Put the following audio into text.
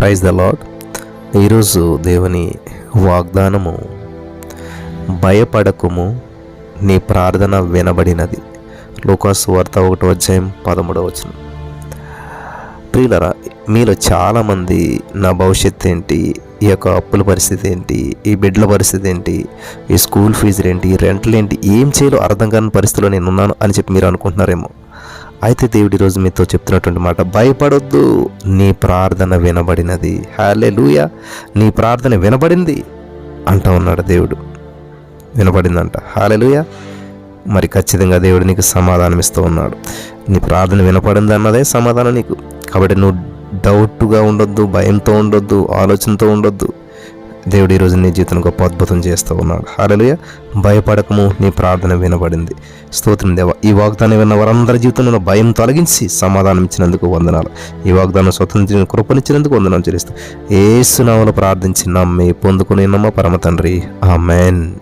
Praise the lord ఈరోజు దేవుని వాగ్దానము భయపడకుము నీ ప్రార్థన వినబడినది. లోకాసు వార్త ఒకటో అధ్యాయం పదమూడవ వచనం. ప్రియులరా మీలో చాలామంది నా భవిష్యత్తు ఏంటి ఈ యొక్క అప్పుల పరిస్థితి ఏంటి ఈ బిడ్డల పరిస్థితి ఏంటి ఈ స్కూల్ ఫీజులు ఏంటి ఈ రెంట్లు ఏంటి ఏం చేయాలో అర్థం కాని పరిస్థితిలో నేను ఉన్నాను అని చెప్పి మీరు అనుకుంటున్నారేమో. అయితే దేవుడి రోజు మీతో చెప్తున్నటువంటి మాట భయపడొద్దు నీ ప్రార్థన వినబడినది. హాలే నీ ప్రార్థన వినబడింది అంట ఉన్నాడు దేవుడు. వినబడిందంట. లూయ మరి ఖచ్చితంగా దేవుడు నీకు సమాధానం ఇస్తూ ఉన్నాడు. నీ ప్రార్థన వినపడింది అన్నదే సమాధానం నీకు. కాబట్టి నువ్వు డౌట్గా ఉండొద్దు భయంతో ఉండొద్దు ఆలోచనతో ఉండొద్దు. దేవుడు ఈరోజు నీ జీవితం గొప్ప అద్భుతం చేస్తూ ఉన్నాడు. హాలలుయ భయపడకము నీ ప్రార్థన వినబడింది. స్తోత్రం దేవ. ఈ వాగ్దానం విన్న వారందరి జీవితంలో భయం తొలగించి సమాధానం ఇచ్చినందుకు వందనాలు. ఈ వాగ్దానం స్వతంత్రం కృపనిచ్చినందుకు వందనాలు చెల్లిస్తూ. ఏసునామలు ప్రార్థించి నమ్మి పొందుకుని నమ్మ పరమ తండ్రి. ఆమెన్.